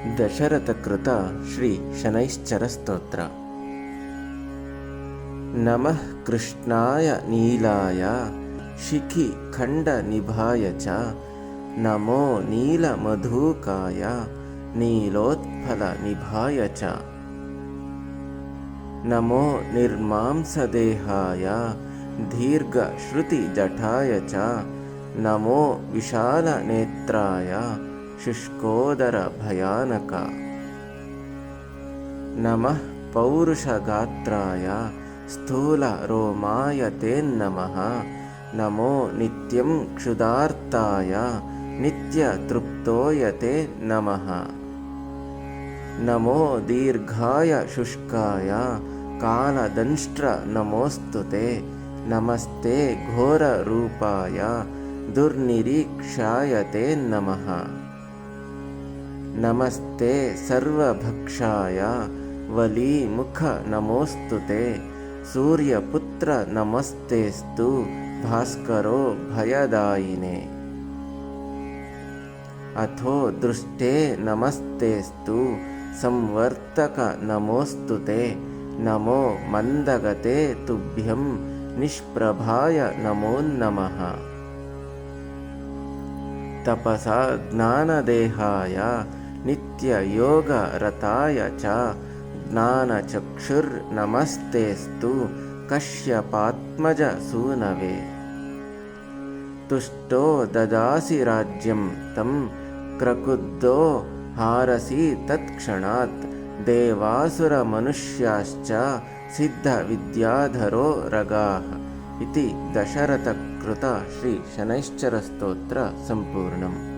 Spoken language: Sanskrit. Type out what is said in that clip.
दशरथकृत श्रीशनैश्चरस्तोत्र नमः कृष्णाय नीलाय शिखिखण्डनिभाय च नमो निर्मांसदेहाय दीर्घश्रुतिजटाय च नमो विशालनेत्राय शुष्कोदरभयानक। नमः नित्यं क्षुधार्ताय नित्यतृप्तोय ते नमः नमो दीर्घाय शुष्काय कालदंष्ट्रनमोऽस्तु ते। नमस्ते घोररूपाय दुर्निरीक्षाय ते नमः नमस्ते सर्वभक्षाय वलीमुखनमोऽस्तु ते। सूर्यपुत्रनमस्तेस्तु भास्करो भयदायिने। अथो दृष्टे नमस्तेस्तु संवर्तकनमोऽस्तु ते। नमो मन्दगते तुभ्यं निष्प्रभाय नमो नमः। तपसा ज्ञानदेहाय नित्ययोगरताय च ज्ञानचक्षुर्नमस्तेस्तु कश्यपात्मजसूनवे तुष्टो ददासि राज्यं तं क्रकुद्धो हारसि तत्क्षणात् देवासुरमनुष्याश्च सिद्धविद्याधरो रगाः इति दशरथकृत श्रीशनैश्चरस्तोत्र सम्पूर्णम्